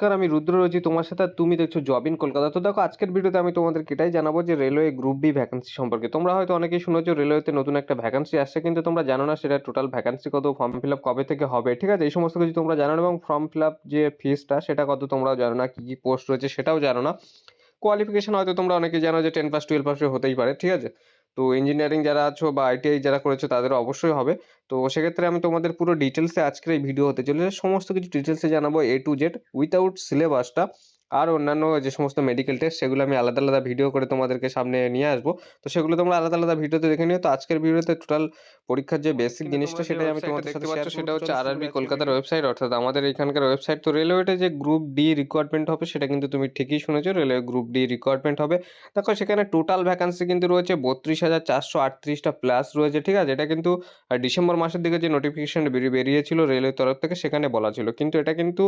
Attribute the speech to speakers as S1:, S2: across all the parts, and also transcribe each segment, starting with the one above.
S1: নমস্কার, আমি রুদ্র রয়েছি তোমার সাথে। তুমি দেখছ জব ইন কলকাতা তো দেখো, আজকের ভিডিওতে আমি তোমাদেরকে এটাই জানাব যে রেলওয়ে গ্রুপ ডি ভ্যাকেন্সি সম্পর্কে। তোমরা হয়তো অনেকেই শুনেছো রেলওয়েতে নতুন একটা ভ্যাকেন্সি আসছে, কিন্তু তোমরা জানো না সেটা টোটাল ভ্যাকেন্সি কত ফর্ম ফিল আপ কবে থেকে হবে। ঠিক আছে, এই সমস্ত কিছু তোমরা জানো এবং ফর্ম ফিল আপ যে ফিসটা সেটা কত তোমরাও জানো না, কী কী পোস্ট রয়েছে সেটাও জানো না। কোয়ালিফিকেশন হয়তো তোমরা অনেকে জানো যে টেন পাস টুয়েলভ পাসে হতেই পারে, ঠিক আছে? তো ইঞ্জিনিয়ারিং যারা আছো বা আইটিআই যারা করেছ তাদের অবশ্যই হবে। তো সেক্ষেত্রে আমি তোমাদের পুরো ডিটেলসে আজকের এই ভিডিও হতে চলেছে সমস্ত কিছু ডিটেলসে জানাব এ টু জেড উইথাউট সিলেবাসটা আর অন্যান্য যে সমস্ত মেডিকেল টেস্ট সেগুলো আমি আলাদা আলাদা ভিডিও করে তোমাদেরকে সামনে নিয়ে আসব। তো সেগুলো তোমরা আলাদা আলাদা ভিডিওতে দেখে নিও। তো আজকের ভিডিওতে টোটাল পরীক্ষার যে বেসিক জিনিসটা সেটাই আমি তোমাদের সাথে শেয়ার সেটা হচ্ছে আরআরবি কলকাতার ওয়েবসাইট অর্থাৎ আমাদের এখানকার ওয়েবসাইট তো রেলওয়েতে যে গ্রুপ ডি রিকোয়ারমেন্ট হবে সেটা কিন্তু তুমি ঠিকই শুনেছো রেলওয়ে গ্রুপ ডি রিকোয়ারমেন্ট হবে। দেখো সেখানে টোটাল ভ্যাকান্সি কিন্তু রয়েছে বত্রিশ হাজার চারশো আটত্রিশটা প্লাস রয়েছে ঠিক আছে? এটা কিন্তু ডিসেম্বর মাসের দিকে যে নোটিফিকেশন বেরিয়েছিল রেলের তরফ থেকে সেখানে বলা ছিল। কিন্তু এটা কিন্তু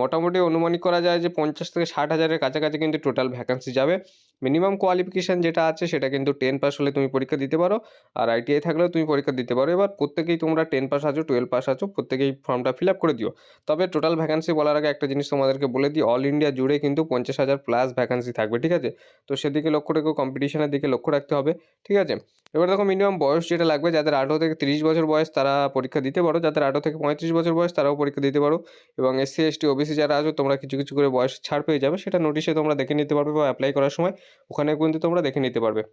S1: মোটামুটি অনুমানিক করা যায় যে পঞ্চাশ থেকে ষাট হাজারের কাছাকাছি কিন্তু টোটাল ভ্যাকান্সি যাবে। মিনিমাম কোয়ালিফিকেশান যেটা আছে সেটা কিন্তু টেন পাস হলে তুমি পরীক্ষা দিতে পারো আর আইটিআই থাকলেও তুমি পরীক্ষা দিতে পারো। এবার প্রত্যেকেই তোমরা টেন পাস আছো টুয়েলভ পাস আছো, প্রত্যেকেই ফর্মটা ফিল আপ করে দিও। তবে টোটাল ভ্যাকান্সি বলার আগে একটা জিনিস তোমাদেরকে বলে দিই অল ইন্ডিয়া জুড়ে কিন্তু পঞ্চাশ হাজার প্লাস ভ্যাকান্সি থাকবে, ঠিক আছে? তো সেদিকে লক্ষ্য রেখেও কম্পিটিশনের দিকে লক্ষ্য রাখতে হবে, ঠিক আছে? এবার দেখো মিনিমাম বয়স যেটা লাগবে, যাদের আঠেরো থেকে তিরিশ বছর বয়স তারা পরীক্ষা দিতে পারো, যাদের আঠেরো থেকে পঁয়ত্রিশ বছর বয়স তারাও পরীক্ষা দিতে পারো। এবং এসসি এসটি ওবিসি যারা আছো, তোমরা কিছু কিছু করে বয়স ছাড় পেয়ে যাবে, সেটা নোটিশে তোমরা দেখে নিতে পারবে বা অ্যাপ্লাই করার সময়, ওখানে কিন্তু তোমরা দেখে নিতে পারবে।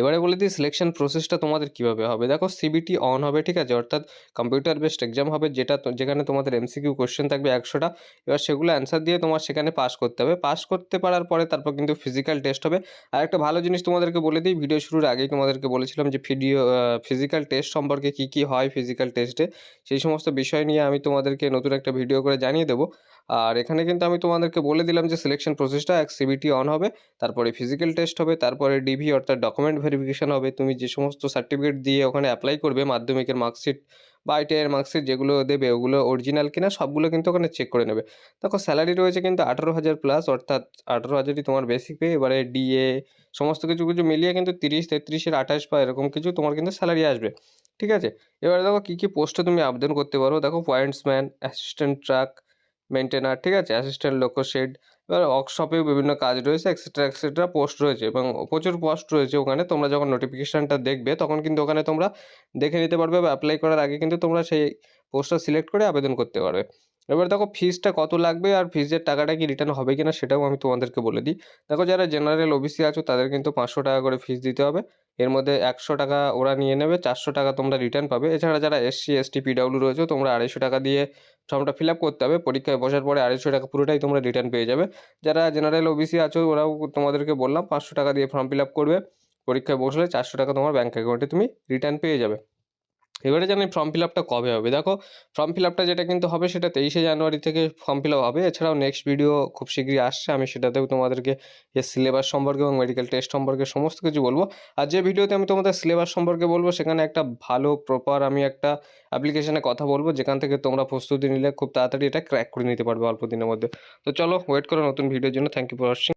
S1: এবারে বলে দিই সিলেকশন প্রসেসটা তোমাদের কীভাবে হবে? দেখো সিবিটি অন হবে, ঠিক আছে? অর্থাৎ কম্পিউটার বেসড এক্সাম হবে, যেটা যেখানে তোমাদের এমসিকিউ কোশ্চেন থাকবে একশোটা এবার সেগুলো অ্যান্সার দিয়ে তোমার সেখানে পাস করতে হবে। পাস করতে পারার পরে তারপর কিন্তু ফিজিক্যাল টেস্ট হবে। আর একটা ভালো জিনিস তোমাদেরকে বলে দিই ভিডিও শুরুর আগেই তোমাদেরকে বলেছিলাম যে ভিডিও ফিজিক্যাল টেস্ট সম্পর্কে কী কী হয় ফিজিক্যাল টেস্টে সেই সমস্ত বিষয় নিয়ে আমি তোমাদেরকে নতুন একটা ভিডিও করে জানিয়ে দেবো। আর এখানে কিন্তু আমি তোমাদেরকে বলে দিলাম যে সিলেকশন প্রসেসটা এক সিবিটি অন হবে, তারপরে ফিজিক্যাল টেস্ট হবে, তারপরে ডিভি অর্থাৎ ডকুমেন্ট ভেরিফিকেশান হবে। তুমি যে সমস্ত সার্টিফিকেট দিয়ে ওখানে অ্যাপ্লাই করবে, মাধ্যমিকের মার্কশিট বা আইটিআইয়ের মার্কশিট যেগুলো দেবে, ওগুলো অরিজিনাল কিনা, সবগুলো কিন্তু ওখানে চেক করে নেবে। দেখো স্যালারি রয়েছে কিন্তু আঠারো হাজার প্লাস অর্থাৎ আঠারো হাজারই তোমার বেসিক পে এবারে ডিএ সমস্ত কিছু কিছু মিলিয়ে কিন্তু তিরিশ, তেত্রিশের আঠাশ বা এরকম কিছু তোমার কিন্তু স্যালারি আসবে। ঠিক আছে? এবারে দেখো কী কী পোস্টে তুমি আবেদন করতে পারো? দেখো পয়েন্টসম্যান অ্যাসিস্ট্যান্ট ট্রাক মেনটেনার ঠিক আছে? অ্যাসিস্ট্যান্ট লোকো শেড এবার ওয়ার্কশপেও বিভিন্ন কাজ রয়েছে এক্সেট্রা এক্সেট্রা পোস্ট রয়েছে এবং প্রচুর পোস্ট রয়েছে ওখানে। তোমরা যখন নোটিফিকেশানটা দেখবে, তখন কিন্তু ওখানে তোমরা দেখে নিতে পারবে বা অ্যাপ্লাই করার আগে কিন্তু তোমরা সেই পোস্টটা সিলেক্ট করে আবেদন করতে পারবে। এবার দেখো ফিজটা কত লাগবে আর ফিজের টাকাটা কি রিটার্ন হবে কিনা সেটাও আমি তোমাদেরকে বলে দিই। দেখো যারা জেনারেল ওবিসি আছো তাদের কিন্তু পাঁচশো টাকা করে ফিজ দিতে হবে। এর মধ্যে একশো টাকা ওরা নিয়ে নেবে, চারশো টাকা তোমরা রিটার্ন পাবে। এছাড়া যারা এসসি এসটি পিডাব্লিউ রয়েছে তোমরা আড়াইশো টাকা দিয়ে ফর্মটা ফিল আপ করতে হবে। পরীক্ষায় বসার পরে আড়াইশো টাকা পুরোটাই তোমরা রিটার্ন পেয়ে যাবে। যারা জেনারেল ওবিসি আছো ওরাও তোমাদেরকে বললাম পাঁচশো টাকা দিয়ে ফর্ম ফিল আপ করবে। পরীক্ষায় বসলে চারশো টাকা তোমার ব্যাঙ্ক অ্যাকাউন্টে তুমি রিটার্ন পেয়ে যাবে। এবারে জানি ফর্ম ফিল আপটা কবে হবে? দেখো ফর্ম ফিল আপটা যেটা কিন্তু হবে সেটা তেইশে জানুয়ারি থেকে ফর্ম ফিল আপ হবে। এছাড়াও নেক্সট ভিডিও খুব শীঘ্রই আসছে। আমি সেটাতেও তোমাদেরকে এর সিলেবাস সম্পর্কে এবং মেডিকেল টেস্ট সম্পর্কে সমস্ত কিছু বলব। আর যে ভিডিওতে আমি তোমাদের সিলেবাস সম্পর্কে বলব, সেখানে একটা ভালো প্রপার আমি একটা অ্যাপ্লিকেশনে কথা বলব। যেখান থেকে তোমরা প্রস্তুতি নিলে খুব তাড়াতাড়ি এটা ক্র্যাক করে নিতে পারবে অল্প দিনের মধ্যে। তো চলো ওয়েট করো নতুন ভিডিওর জন্য। Thank you for watching